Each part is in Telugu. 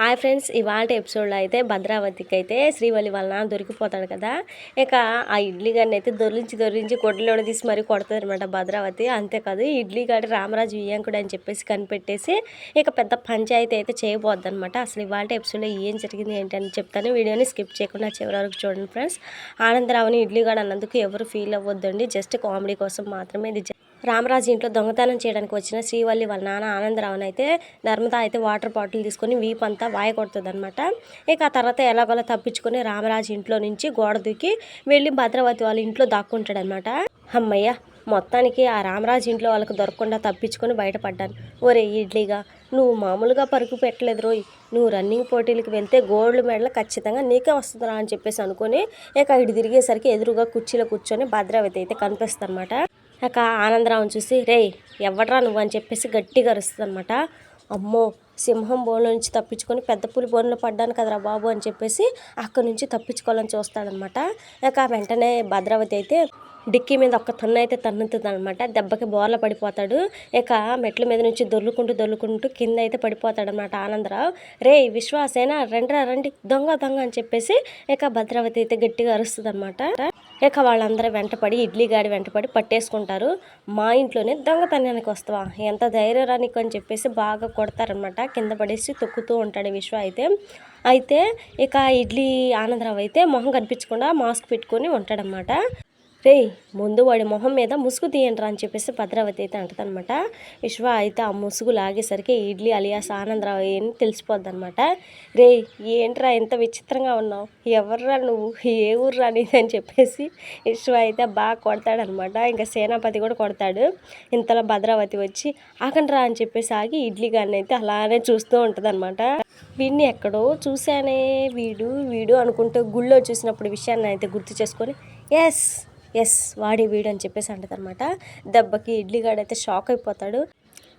హాయ్ ఫ్రెండ్స్ ఇవాళ ఎపిసోడ్లో అయితే భద్రావతికి అయితే శ్రీవల్లి వలన దొరికిపోతాడు కదా. ఇక ఆ ఇడ్లీ గారిని అయితే దొరించి దొరించి గొడ్డలో తీసి మరీ కొడుతుంది అనమాట భద్రావతి. అంతేకాదు ఇడ్లీ గాడి రామరాజు వియ్యంకుడు అని చెప్పేసి కనిపెట్టేసి ఇక పెద్ద పంచాయతీ అయితే చేయబోద్ది అనమాట అసలు ఇవాళ ఎపిసోడ్లో ఏం జరిగింది ఏంటని చెప్తాను. వీడియోని స్కిప్ చేయకుండా చివరి వరకు చూడండి ఫ్రెండ్స్. ఆనందరావుని ఇడ్లీ గాడు అన్నందుకు ఎవరు ఫీల్ అవ్వద్దండి. జస్ట్ కామెడీ కోసం మాత్రమే ఇది రామరాజు ఇంట్లో దొంగతనం చేయడానికి వచ్చిన శ్రీవల్లి వాళ్ళ నాన్న ఆనందరావుని అయితే నర్మద అయితే వాటర్ బాటిల్ తీసుకొని వీపంతా అంతా వాయ కొడుతుంది అనమాట ఇక ఆ తర్వాత ఎలాగోలా తప్పించుకొని రామరాజు ఇంట్లో నుంచి గోడ దూకి వెళ్ళి భద్రావతి వాళ్ళ ఇంట్లో దాక్కుంటాడు అనమాట అమ్మయ్య మొత్తానికి ఆ రామరాజు ఇంట్లో వాళ్ళకి దొరకకుండా తప్పించుకొని బయటపడ్డాను. ఒరే ఇడ్లీగా నువ్వు మామూలుగా పరుగు పెట్టలేదు రోయ్. నువ్వు రన్నింగ్ పోటీలకు వెళ్తే గోల్డ్ మెడల్ ఖచ్చితంగా నీకే వస్తుందిరా అని చెప్పేసి అనుకుని ఇక ఇటు తిరిగేసరికి ఎదురుగా కుర్చీలో కూర్చొని భద్రావతి అయితే కనిపిస్తుంది అనమాట ఇక ఆనందరావుని చూసి రేయ్ ఎవడ్రా నువ్వు? అని చెప్పేసి గట్టిగా అరుస్తుంది అనమాట అమ్మో సింహం బోన్లో నుంచి తప్పించుకొని పెద్ద పులి బోన్లో పడ్డాను కదరా బాబు అని చెప్పేసి అక్కడి నుంచి తప్పించుకోవాలని చూస్తాడనమాట ఇక వెంటనే భద్రావతి అయితే డిక్కీ మీద ఒక్క తన్ను అయితే తన్నుతుంది అనమాట దెబ్బకి బోర్ల పడిపోతాడు. ఇక మెట్ల మీద నుంచి దొర్లుకుంటూ దొర్లుకుంటూ కింద అయితే పడిపోతాడు అనమాట ఆనందరావు. రే విశ్వాసేనా? రండిరా రండి. దొంగ దొంగ అని చెప్పేసి ఇక భద్రావతి అయితే గట్టిగా అరుస్తుంది అనమాట ఇక వాళ్ళందరూ వెంటపడి ఇడ్లీ గాడి వెంటపడి పట్టేసుకుంటారు. మా ఇంట్లోనే దొంగతనానికి వస్తావా? ఎంత ధైర్యం రా నీకు అని చెప్పేసి బాగా కొడతారనమాట కింద పడేసి తొక్కుతూ ఉంటాడు విశ్వ అయితే. అయితే ఇక ఇడ్లీ ఆనందరావు అయితే మొహం కనిపించకుండా మాస్క్ పెట్టుకొని ఉంటాడనమాట రేయ్ ముందు వాడి మొహం మీద ముసుగు తీయండిరా అని చెప్పేసి భద్రావతి అయితే అంటదనమాట. విశ్వ అయితే ఆ ముసుగు లాగేసరికి ఇడ్లీ అలియాస్ ఆనందరావు అని తెలిసిపోద్ది అనమాట రే ఏంట్రా ఎంత విచిత్రంగా ఉన్నావు? ఎవర్రా నువ్వు? ఏ ఊర్రా నీది అని చెప్పేసి విశ్వ అయితే బాగా కొడతాడనమాట. ఇంకా సేనాపతి కూడా కొడతాడు. ఇంతలో భద్రావతి వచ్చి ఆగండ్రా అని చెప్పేసి ఆగి ఇడ్లీ గారిని అయితే అలానే చూస్తూ ఉంటుందన్నమాట వీడిని ఎక్కడో చూశానే వీడు వీడు అనుకుంటూ గుళ్ళో చూసినప్పుడు విషయాన్ని అయితే గుర్తు చేసుకొని ఎస్ ఎస్ వాడి వీడు అని చెప్పేసి అంటదనమాట దెబ్బకి దెబ్బకి ఇడ్లీగాడు అయితే షాక్ అయిపోతాడు.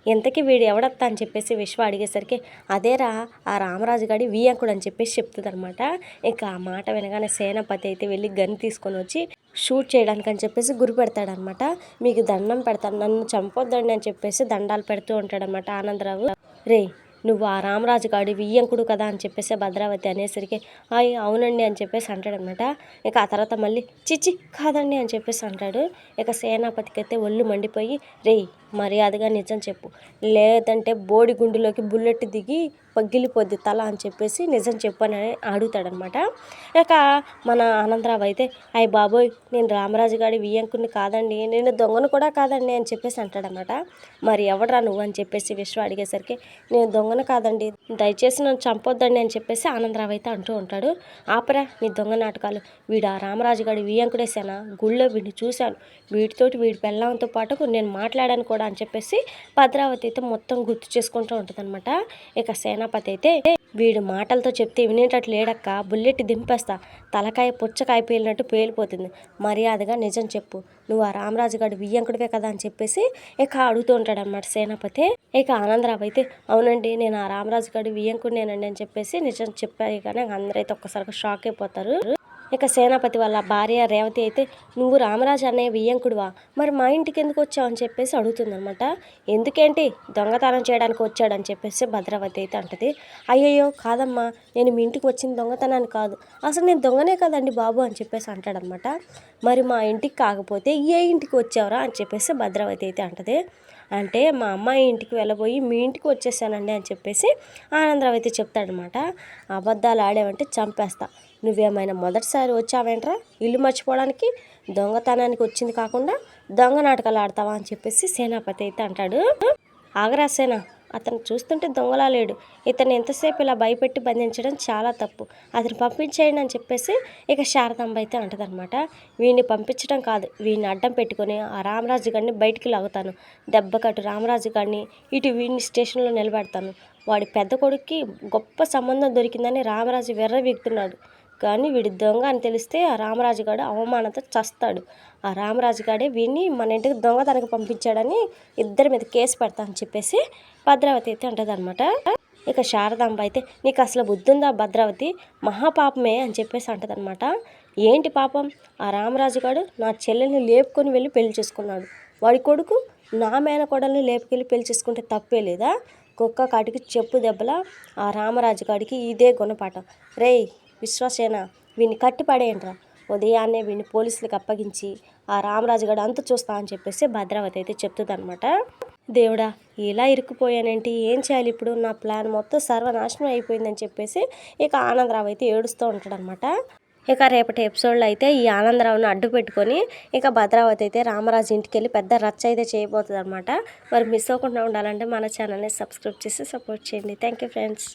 ఎంతకి వీడు ఎవడత్తా అని చెప్పేసి విశ్వ అడిగేసరికి అదేరా ఆ రామరాజు గాడి వియంకుడు అని చెప్పేసి చెప్తుంది అనమాట ఇంకా ఆ మాట వినగానే సేనాపతి అయితే వెళ్ళి గన్ తీసుకొని వచ్చి షూట్ చేయడానికి అని చెప్పేసి గురి పెడతాడనమాట మీకు దండం పెడతాను నన్ను చంపొద్దండి అని చెప్పేసి దండాలు పెడుతూ ఉంటాడనమాట ఆనందరావు. రే నువ్వు ఆ రామరాజు గాడి వియ్యంకుడు కదా అని చెప్పేసి భద్రావతి అనేసరికి అయ్యి అవునండి అని చెప్పేసి అంటాడనమాట ఇక ఆ తర్వాత మళ్ళీ చిచ్చి కాదండి అని చెప్పేసి అంటాడు. ఇక సేనాపతికి అయితే ఒళ్ళు మండిపోయి రేయ్ మర్యాదగా నిజం చెప్పు. లేదంటే బోడి గుండులోకి బుల్లెట్ దిగి పగిలిపోద్ది తల అని చెప్పేసి నిజం చెప్పానని అడుగుతాడనమాట. ఇక మన ఆనందరావు అయితే అయ్య బాబోయ్ నేను రామరాజు గారి వియ్యంకుని కాదండి నేను దొంగను కూడా కాదండి అని చెప్పేసి అంటాడనమాట. మరి ఎవడరా నువ్వు అని చెప్పేసి విశ్వ అడిగేసరికి నేను దొంగను కాదండి దయచేసి నన్ను చంపొద్దండి అని చెప్పేసి ఆనందరావు అయితే అంటూ ఉంటాడు. ఆపరా నీ దొంగ నాటకాలు. వీడు ఆ రామరాజు గారి వియ్యంకుడేసానా? గుళ్ళో వీడిని చూశాను. వీటితోటి వీడి పెళ్ళంతో పాటు నేను మాట్లాడాను కూడా అని చెప్పేసి భద్రావతి అయితే మొత్తం గుర్తు చేసుకుంటూ ఉంటుందన్నమాట ఇక సేన సేనాపతి అయితే వీడు మాటలతో చెప్తే వినేటట్టు లేడక్క బుల్లెట్ దింపేస్తా తలకాయ పుచ్చకాయ పేలినట్టు పేలిపోతుంది మర్యాదగా నిజం చెప్పు నువ్వు ఆ రామరాజు గారి వియ్యంకుడివే కదా అని చెప్పేసి ఇక అడుగుతూ ఉంటాడన్నమాట సేనాపతి. ఇక ఆనందరావు అయితే అవునండి నేను ఆ రామరాజు గారి వియ్యంకుడినేనండి అని చెప్పేసి నిజం చెప్పాయి కానీ అందరైతే ఒక్కసారిగా షాక్ అయిపోతారు. ఇక సేనాపతి వాళ్ళ భార్య రేవతి అయితే నువ్వు రామరాజు అన్నయ్య వియ్యంకుడువా? మరి మా ఇంటికి ఎందుకు వచ్చావు? అని చెప్పేసి అడుగుతుందనమాట ఎందుకేంటి? దొంగతనం చేయడానికి వచ్చాడని చెప్పేసి భద్రావతి అయితే అంటది. అయ్యయ్యో కాదమ్మా నేను మీ ఇంటికి వచ్చిన దొంగతనాన్ని కాదు. అసలు నేను దొంగనే కదండి బాబు అని చెప్పేసి అంటాడనమాట మరి మా ఇంటికి కాకపోతే ఏ ఇంటికి వచ్చావురా? అని చెప్పేసి భద్రావతి అయితే అంటది. అంటే మా అమ్మాయి ఇంటికి వెళ్ళబోయి మీ ఇంటికి వచ్చేసానండి అని చెప్పేసి ఆనందరావు అయితే చెప్తాడనమాట. అబద్ధాలు ఆడేవంటే చంపేస్తా. నువ్వేమైనా మొదటిసారి వచ్చావేంట్రా? ఇల్లు మర్చిపోవడానికి దొంగతనానికి వచ్చింది కాకుండా దొంగ నాటకాలు ఆడతావా? అని చెప్పేసి సేనాపతి అయితే అంటాడు. ఆగరా సేన అతను చూస్తుంటే దొంగలా లేడు. ఇతను ఎంతసేపు ఇలా భయపెట్టి బంధించడం చాలా తప్పు. అతను పంపించేయండి అని చెప్పేసి ఇక శారదాంబ అయితే అంటదనమాట వీడిని పంపించడం కాదు. వీడిని అడ్డం పెట్టుకొని ఆ రామరాజు గారిని బయటికి లాగుతాను. దెబ్బకట్టు రామరాజు గారిని ఇటు వీడిని స్టేషన్లో నిలబెడతాను. వాడి పెద్ద కొడుక్కి గొప్ప సంబంధం దొరికిందని రామరాజు వెర్రవీగుతున్నాడు కానీ వీడి దొంగ అని తెలిస్తే ఆ రామరాజు గాడు అవమానంతో చస్తాడు. ఆ రామరాజు గాడే వీడిని మన ఇంటికి దొంగతనకు పంపించాడని ఇద్దరి మీద కేసు పెడతా అని చెప్పేసి భద్రావతి అయితే అంటదనమాట ఇక శారదాంబ అయితే నీకు అసలు బుద్ధి ఉందా భద్రావతి? మహాపాపమే అని చెప్పేసి అంటదనమాట ఏంటి పాపం? ఆ రామరాజుగాడు నా చెల్లెల్ని లేపుకొని వెళ్ళి పెళ్ళి చేసుకున్నాడు. వాడి కొడుకు నా మేనకోడల్ని లేపుకెళ్ళి పెళ్ళి చేసుకుంటే తప్పే లేదా? కుక్క కాటికి చెప్పు దెబ్బల ఆ రామరాజు కాడికి ఇదే గుణపాఠం. రేయ్ విశ్వసేన వీడిని కట్టిపడేయండిరా. ఉదయాన్నే వీడిని పోలీసులకు అప్పగించి ఆ రామరాజు గడు అంత చూస్తా అని చెప్పేసి భద్రావతి అయితే చెప్తుంది దేవుడా ఇలా ఇరుక్కుపోయానంటే? ఏం చేయాలి ఇప్పుడు? నా ప్లాన్ మొత్తం సర్వనాశనం అయిపోయిందని చెప్పేసి ఇక ఆనందరావు అయితే ఏడుస్తూ ఉంటాడనమాట ఇక రేపటి ఎపిసోడ్లో అయితే ఈ ఆనందరావుని అడ్డు పెట్టుకొని ఇక భద్రావతి అయితే రామరాజు ఇంటికి వెళ్ళి పెద్ద రచ్చ అయితే చేయబోతుంది అనమాట మరి మిస్ అవ్వకుండా ఉండాలంటే మన ఛానల్ని సబ్స్క్రైబ్ చేసి సపోర్ట్ చేయండి. Thank you friends.